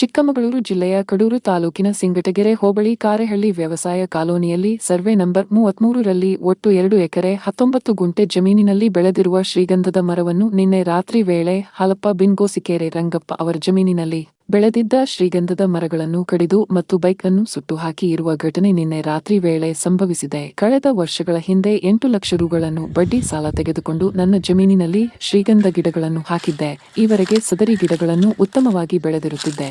ಚಿಕ್ಕಮಗಳೂರು ಜಿಲ್ಲೆಯ ಕಡೂರು ತಾಲೂಕಿನ ಸಿಂಗಟಗೆರೆ ಹೋಬಳಿ ಕಾರೆಹಳ್ಳಿ ವ್ಯವಸಾಯ ಕಾಲೋನಿಯಲ್ಲಿ ಸರ್ವೆ ನಂಬರ್ ಮೂವತ್ಮೂರರಲ್ಲಿ ಒಟ್ಟು ಎರಡು ಎಕರೆ ಹತ್ತೊಂಬತ್ತು ಗುಂಟೆ ಜಮೀನಿನಲ್ಲಿ ಬೆಳೆದಿರುವ ಶ್ರೀಗಂಧದ ಮರವನ್ನು ನಿನ್ನೆ ರಾತ್ರಿ ವೇಳೆ ಹಲಪ್ಪ ಬಿನ್ಗೋಸಿಕೆರೆ ರಂಗಪ್ಪ ಅವರ ಜಮೀನಿನಲ್ಲಿ ಬೆಳೆದಿದ್ದ ಶ್ರೀಗಂಧದ ಮರಗಳನ್ನು ಕಡಿದು ಮತ್ತು ಬೈಕ್ ಅನ್ನು ಸುಟ್ಟು ಹಾಕಿ ಇರುವ ಘಟನೆ ನಿನ್ನೆ ರಾತ್ರಿ ವೇಳೆ ಸಂಭವಿಸಿದೆ. ಕಳೆದ ವರ್ಷಗಳ ಹಿಂದೆ ಎಂಟು ಲಕ್ಷ ರುಗಳನ್ನು ಬಡ್ಡಿ ಸಾಲ ತೆಗೆದುಕೊಂಡು ನನ್ನ ಜಮೀನಿನಲ್ಲಿ ಶ್ರೀಗಂಧ ಗಿಡಗಳನ್ನು ಹಾಕಿದ್ದೆ. ಈವರೆಗೆ ಸದರಿ ಗಿಡಗಳನ್ನು ಉತ್ತಮವಾಗಿ ಬೆಳೆದಿರುತ್ತಿದ್ದೆ.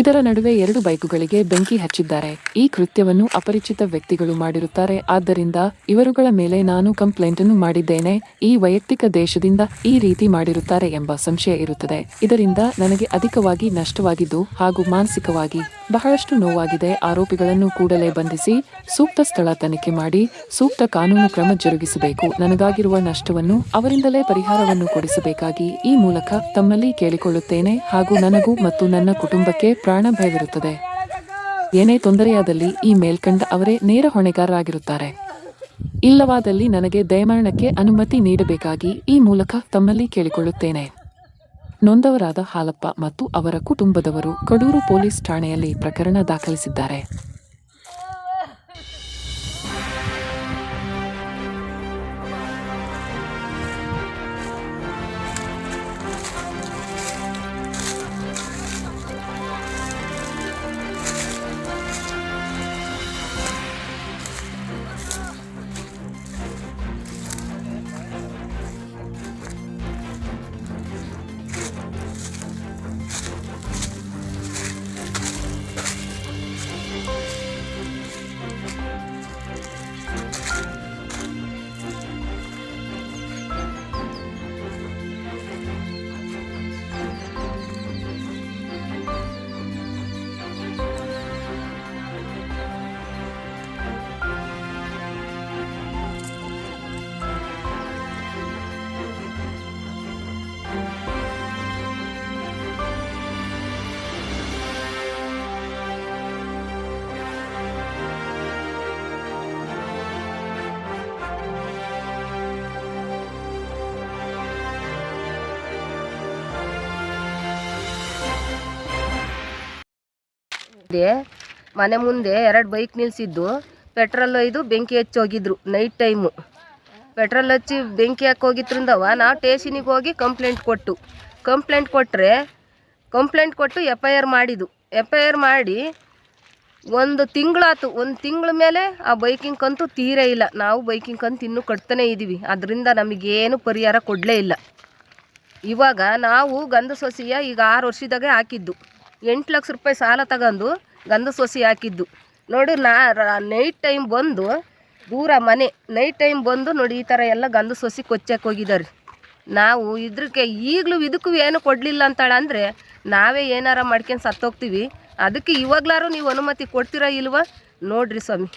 ಇದರ ನಡುವೆ ಎರಡು ಬೈಕುಗಳಿಗೆ ಬೆಂಕಿ ಹಚ್ಚಿದ್ದಾರೆ. ಈ ಕೃತ್ಯವನ್ನು ಅಪರಿಚಿತ ವ್ಯಕ್ತಿಗಳು ಮಾಡಿರುತ್ತಾರೆ. ಆದ್ದರಿಂದ ಇವರುಗಳ ಮೇಲೆ ನಾನು ಕಂಪ್ಲೇಂಟ್ ಅನ್ನು ಮಾಡಿದ್ದೇನೆ. ಈ ವೈಯಕ್ತಿಕ ದೇಶದಿಂದ ಈ ರೀತಿ ಮಾಡಿರುತ್ತಾರೆ ಎಂಬ ಸಂಶಯ ಇರುತ್ತದೆ. ಇದರಿಂದ ನನಗೆ ಅಧಿಕವಾಗಿ ನಷ್ಟವಾಗಿದ್ದು ಹಾಗೂ ಮಾನಸಿಕವಾಗಿ ಬಹಳಷ್ಟು ನೋವಾಗಿದೆ. ಆರೋಪಿಗಳನ್ನು ಕೂಡಲೇ ಬಂಧಿಸಿ ಸೂಕ್ತ ಸ್ಥಳ ತನಿಖೆ ಮಾಡಿ ಸೂಕ್ತ ಕಾನೂನು ಕ್ರಮ ಜರುಗಿಸಬೇಕು. ನನಗಾಗಿರುವ ನಷ್ಟವನ್ನು ಅವರಿಂದಲೇ ಪರಿಹಾರವನ್ನು ಕೊಡಿಸಬೇಕಾಗಿ ಈ ಮೂಲಕ ತಮ್ಮಲ್ಲಿ ಕೇಳಿಕೊಳ್ಳುತ್ತೇನೆ ಹಾಗೂ ನನಗೂ ಮತ್ತು ನನ್ನ ಕುಟುಂಬಕ್ಕೆ ಪ್ರಾಣ ಭಯವಿರುತ್ತದೆ ಏನೇ ತೊಂದರೆಯಾದಲ್ಲಿ ಈ ಮೇಲ್ಕಂಡ ಅವರೇ ನೇರ ಹೊಣೆಗಾರರಾಗಿರುತ್ತಾರೆ. ಇಲ್ಲವಾದಲ್ಲಿ ನನಗೆ ದಯಮರಣಕ್ಕೆ ಅನುಮತಿ ನೀಡಬೇಕಾಗಿ ಈ ಮೂಲಕ ತಮ್ಮಲ್ಲಿ ಕೇಳಿಕೊಳ್ಳುತ್ತೇನೆ. ನೊಂದವರಾದ ಹಾಲಪ್ಪ ಮತ್ತು ಅವರ ಕುಟುಂಬದವರು ಕಡೂರು ಪೊಲೀಸ್ ಠಾಣೆಯಲ್ಲಿ ಪ್ರಕರಣ ದಾಖಲಿಸಿದ್ದಾರೆ. ಮನೆ ಮುಂದೆ ಎರಡು ಬೈಕ್ ನಿಲ್ಲಿಸಿದ್ದು ಪೆಟ್ರೋಲ್ ಒಯ್ದು ಬೆಂಕಿ ಹಚ್ಚಿ ಹೋಗಿದ್ರು ನೈಟ್ ಟೈಮು. ಪೆಟ್ರೋಲ್ ಹಚ್ಚಿ ಬೆಂಕಿ ಹಾಕಿ ಹೋಗಿದ್ರಿಂದವ ನಾವು ಟೇಷನಿಗೆ ಹೋಗಿ ಕಂಪ್ಲೇಂಟ್ ಕೊಟ್ಟು. ಕಂಪ್ಲೇಂಟ್ ಕೊಟ್ಟರೆ ಕಂಪ್ಲೇಂಟ್ ಕೊಟ್ಟು ಎಫ್ ಐ ಆರ್ ಮಾಡಿದ್ದು. ಎಫ್ ಐ ಆರ್ ಮಾಡಿ ಒಂದು ತಿಂಗಳಾತು, ಒಂದು ತಿಂಗಳ ಮೇಲೆ ಆ ಬೈಕಿಂಗ್ ಕಂತು ತೀರೇ ಇಲ್ಲ. ನಾವು ಬೈಕಿಂಗ್ ಕಂತು ಇನ್ನೂ ಕಟ್ತಾನೆ ಇದ್ದೀವಿ ಅದರಿಂದ ನಮಗೇನು ಪರಿಹಾರ ಕೊಡಲೇ ಇಲ್ಲ. ಇವಾಗ ನಾವು ಗಂಧ ಸೊಸೆಯ ಈಗ ಆರು ವರ್ಷದಾಗೆ ಹಾಕಿದ್ದು. ಎಂಟು ಲಕ್ಷ ರೂಪಾಯಿ ಸಾಲ ತಗೊಂಡು ಗಂಧ ಸೊಸಿ ಹಾಕಿದ್ದು. ನೋಡಿ, ನಾ ನೈಟ್ ಟೈಮ್ ಬಂದು ದೂರ ಮನೆ ನೈಟ್ ಟೈಮ್ ಬಂದು ನೋಡಿ ಈ ಥರ ಎಲ್ಲ ಗಂಧ ಸೊಸಿ ಕೊಚ್ಚಕ್ಕೆ ಹೋಗಿದ್ದಾರೆ. ನಾವು ಇದ್ರಕ್ಕೆ ಈಗಲೂ ಇದಕ್ಕೂ ಏನು ಕೊಡಲಿಲ್ಲ ಅಂತಾಳೆ ಅಂದರೆ, ನಾವೇ ಏನಾರ ಮಾಡ್ಕೊಂಡು ಸತ್ತೋಗ್ತೀವಿ. ಅದಕ್ಕೆ ಇವಾಗ್ಲಾರು ನೀವು ಅನುಮತಿ ಕೊಡ್ತೀರಾ ಇಲ್ವಾ? ನೋಡ್ರಿ ಸ್ವಾಮಿ.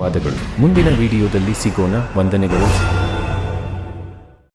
ವಾದಗಳು ಮುಂದಿನ ವಿಡಿಯೋದಲ್ಲಿ ಸಿಗೋಣ. ವಂದನೆಗಳು.